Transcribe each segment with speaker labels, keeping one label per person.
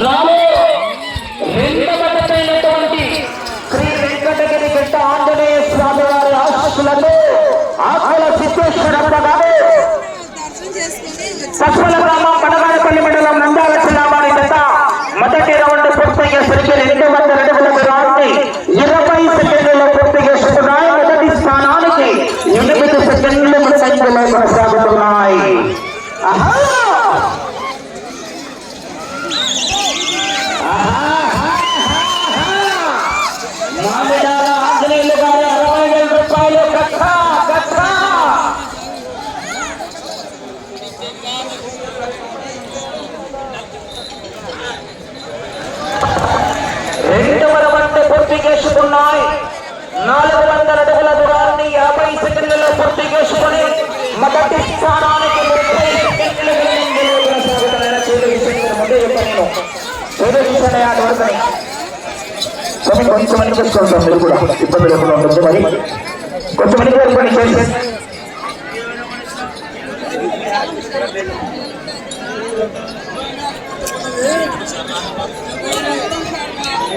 Speaker 1: Bravo! చేదు ఆట వరకు కొంచెం మంది తెచ్చుకుంటాం మీరు కూడా ఇబ్బంది లేకుండా ఉంటుంది మరి. కొంచెం మంది వరకు పని చేసి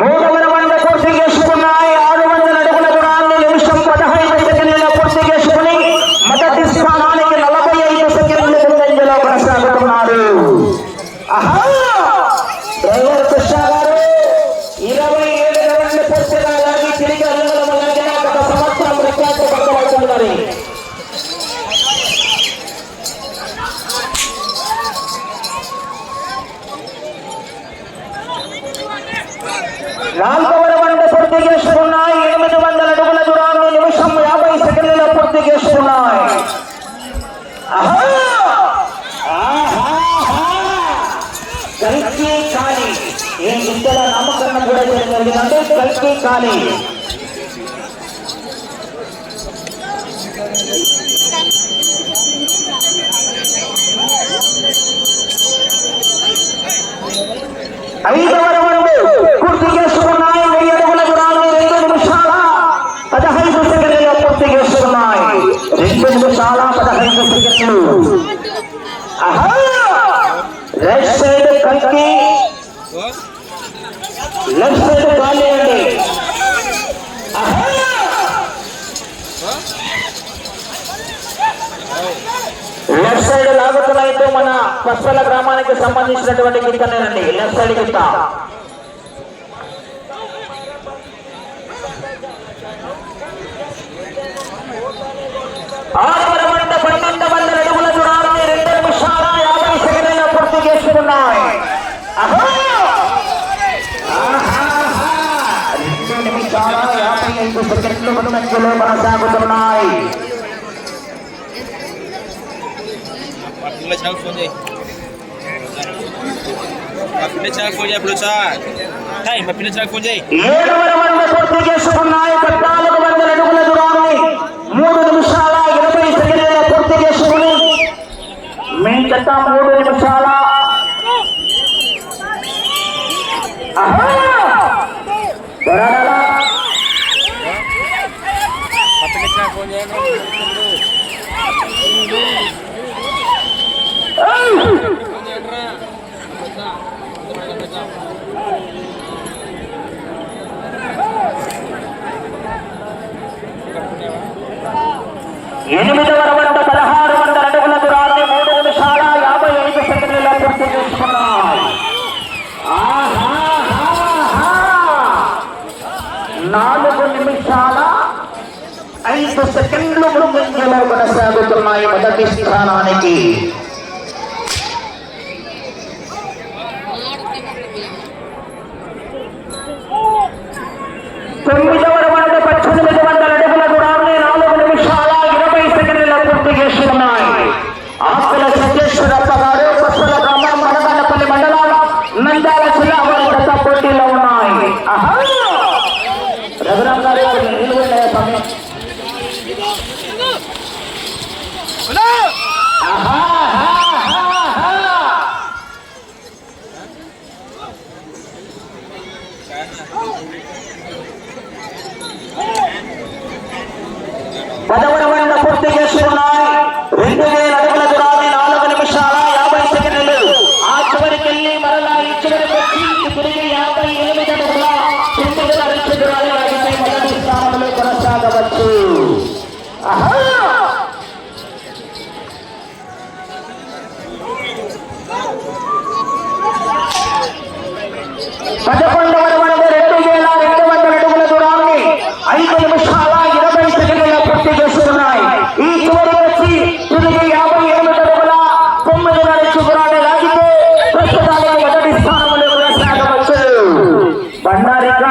Speaker 1: మూడవ వంద పూర్తి చేసుకున్నాయి ఆరు వందల అడుగుల దూరాన్ని నిమిషం పదహైదు సెకండ్లలో పూర్తి చేసుకుని మొదటి స్థానానికి నలభై ఐదు సెకండ్లు ముందంజలో కొనసాగుతున్నారు ఆహా! డ్రైవర్ కృష్ణ గారు ఇరవై ఏడు రౌండ్లు పూర్తిగా లాగి తిరిగి అడుగుల వల్ల గత సంవత్సరం రికార్డు పక్కబడుతున్నారు నాలుగవ రౌండ్ పూర్తి చేసుకున్నాయి ఎనిమిది వందల అడుగుల దూరాన్ని నిమిషం యాభై సెకండ్లలో పూర్తి చేసుకున్నాయి ఆహా! ఆహాహా! కల్కి కాలి ఈ ఇద్దరు నామకరణ కూడా జరిగిందంటే కల్కి కాలి ఐదవ రౌండ్ పూర్తి చేసుకున్నాయి వెయ్యి అడుగుల దూరాన్ని రెండు నిమిషాల పదహైదు సెకండ్లలో పూర్తి చేసుకున్నాయి రెండు నిమిషాల పదహైదు సెకండ్లు ఆహా! రైట్ సైడ్ కల్కి లెఫ్ట్ సైడ్ ఖాళీ అండి ఆహా! లెఫ్ట్ సైడ్ లాగుతున్నైతే మన పస్పల గ్రామానికి సంబంధించినటువంటి గీతనేనండి. లెఫ్ట్ సైడ్ గీత. ఆరవ మంట పన్నెండు వందల అడుగుల దూరాన్ని రెండు నిమిషాల యాభై సెకండ్ల పూర్తి చేసుకున్నాయి. రెండు నిమిషాల యాభై ఐదు సెకండ్లు ముందంజలో కొనసాగుతున్నాయి
Speaker 2: మా పిల్లల ఛానల్ ఫోన్ చేయి మా పిల్లల ఛానల్ ఫోన్ చేయి ఇప్పుడు హాయ్ మా పిల్లల ఛానల్ ఫోన్ చేయి
Speaker 1: పూర్తి చేసుకున్నాయి పద్నాలుగు వందల అడుగుల దూరాన్ని మూడు నిమిషాల ఇరవై సెకండ్ల పూర్తి చేసుకుని మీ చెత్త మూడు నిమిషాల ఆహా! త్వరగా.
Speaker 2: మా పిల్లల ఛానల్ ఫోన్ చేయండి
Speaker 1: ఎనిమిదవ రౌండ్ పదహారు వందల అడుగుల దూరాన్ని మూడు నిమిషాల యాభై ఐదు సెకండ్లలో పూర్తి చేసుకున్నాయి నాలుగు నిమిషాల ఐదు సెకండ్లు ముందంజలో కొనసాగుతున్నాయి మొదటి స్థానానికి తొమ్మిదవ రౌండ్ పద్దెనిమిది వందల అడుగుల దూరాన్ని నాలుగు నిమిషాల ఇరవై సెకండ్ల పూర్తి చేసుకున్నాయి ఆకుల సత్యేశ్వరప్ప గారు పశ్చిమ గ్రామం మడగండపల్లి మండలం నంద్యాల జిల్లా వారి గత పోటీలో ఉన్నాయి ఆహా! రఘురామ్ గారు నిలువ ఉన్నాయా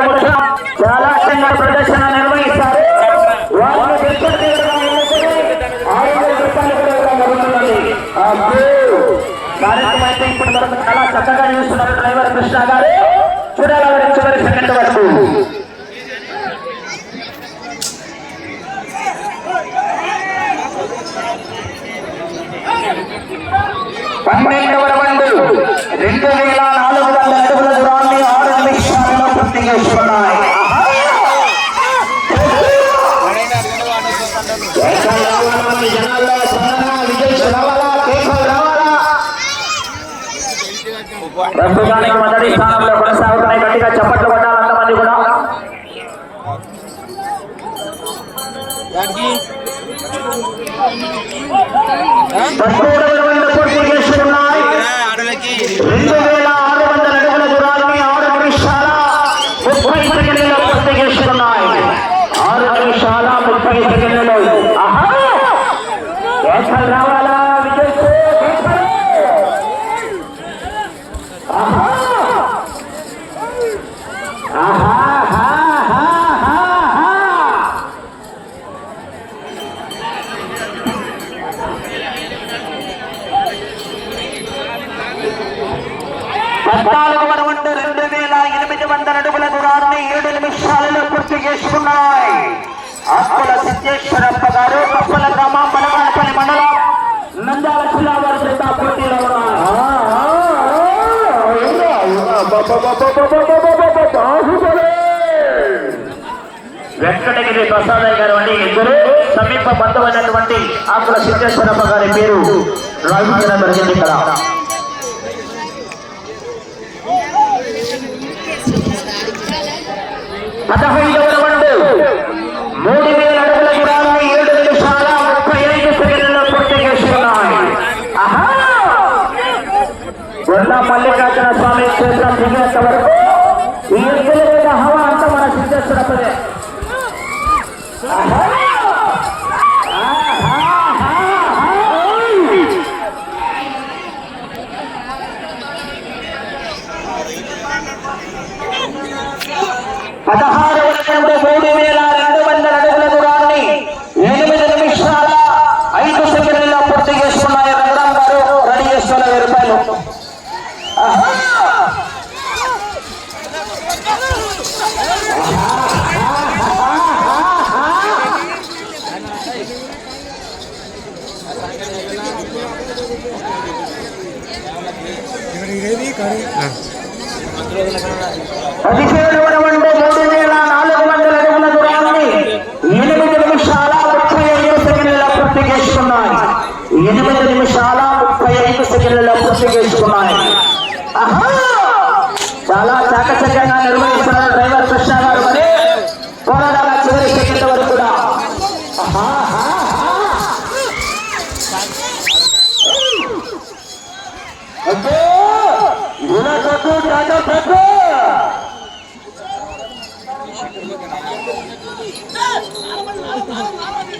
Speaker 1: కూడా చాలా సంఘ ప్రదర్శన నిర్వహిస్తారు వాళ్ళు వరకు చాలా చక్కగా డ్రైవర్ కృష్ణ గారు చూడాలి వరకు రెండు వేల రావాలా ప్రస్తుతానికి మొదటి స్థానంలో కొనసాగుతున్నాయి. గట్టిగా చప్పట్లు కొట్టాలి అంతమంది కూడా. రెండు వేల పద్నాలుగు వరవండు రెండు వేల ఎనిమిది వందల అడుగుల దూరాన్ని ఏడు నిమిషాలలో పూర్తి చేసుకున్నాయి అప్పుల సిద్ధేశ్వరప్ప గారు కప్పల గ్రామం మండలం నంద్యాల జిల్లా వారి చేత పోటీలో! వెంకటగిరి ప్రసాదయ్య గారు అండి ఇద్దరు సమీప బంధువైనటువంటి ఆకుల సిద్ధేశ్వరప్ప గారి పేరు రాయించడం జరిగింది ఇక్కడ పదహైదవ రౌండ్. మూడు వేల అడుగుల దూరాన్ని ఏడు నిమిషాల ముప్పై ఐదు సెకండ్లలో పూర్తి చేసుకున్నాయి ఆహా! మల్లికార్జున స్వామి క్షేత్రం దిగినంత వరకు ఈ ఎత్తుల మీద హవా అంతా మన సిద్ధేశ్వరపదే పదహారు ఆహా! ఆహా! పదహారవ రౌండ్ మూడు వేల రెండు వందల అడుగుల దూరాన్ని ఎనిమిది నిమిషాల ఐదు సెకండ్లలో పూర్తి చేసుకున్నాయి రఘురాం గారు రెడీ చేసుకున్న వెయ్యి రూపాయలు ఆహా! పదిహేడు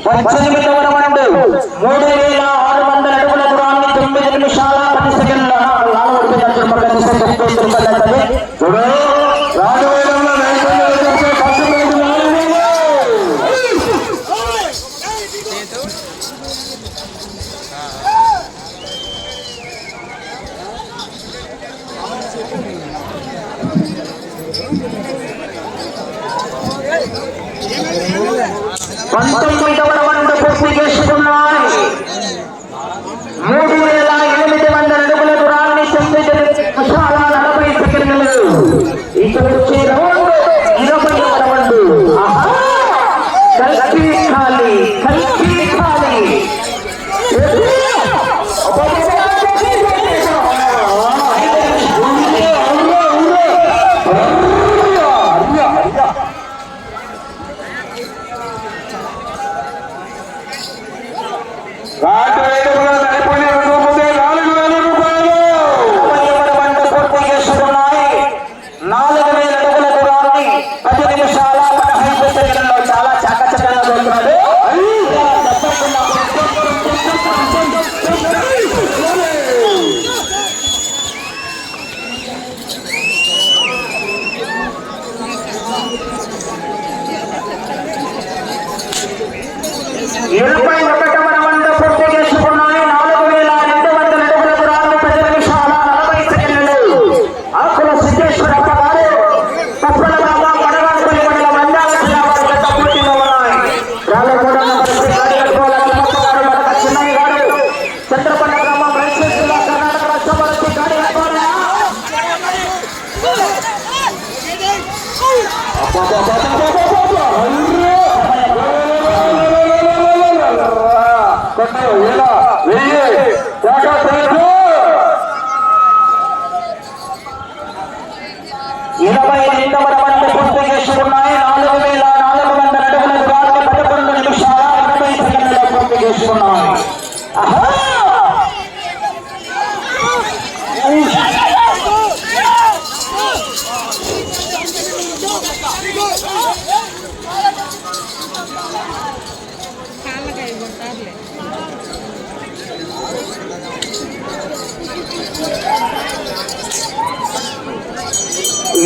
Speaker 1: పద్దెనిమిదవ రౌండ్ మూడు వేల ఆరు వందల అడుగుల దూరాన్ని తొమ్మిది నిమిషాల పది సెకండ్ల నాలుగు పక్కన చూడు కల్కి ఖాళీ కల్కి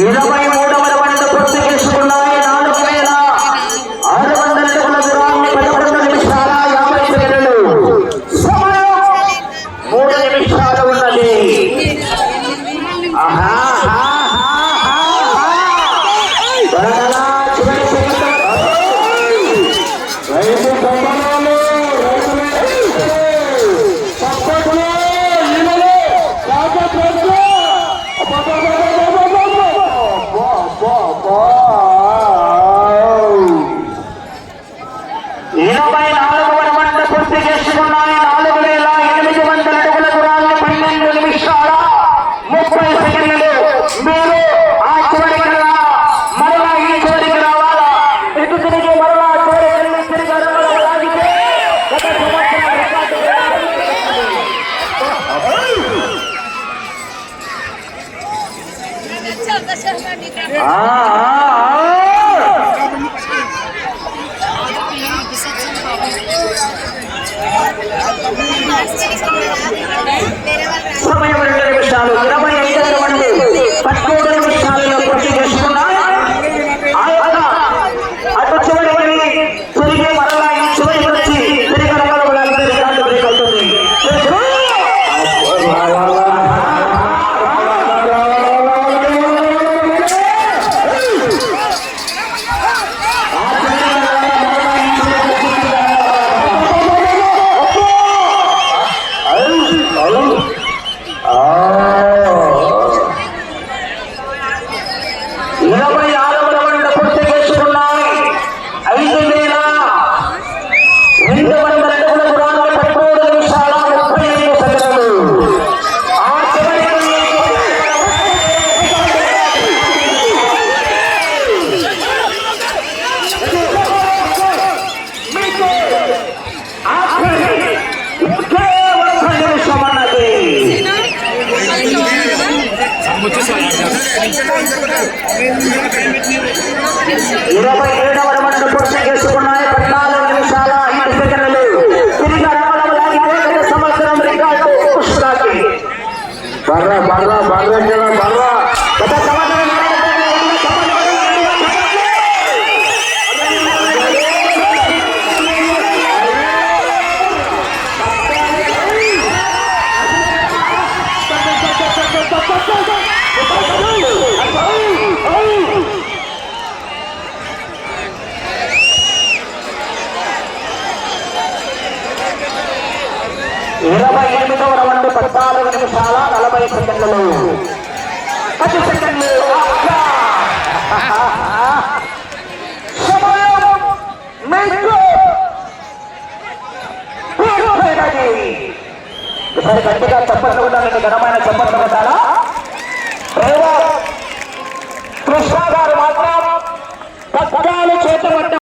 Speaker 1: Jijabai Contoh? Barra, barra, barra, barra. ఇరవై ఎనిమిదవ రౌండ్ పద్నాలుగు నిమిషాల నలభై సెకండ్లు. పది సెకండ్లు. ఈసారి కృష్ణ గారు మాత్రం పద్మాలు చేతబడ్డ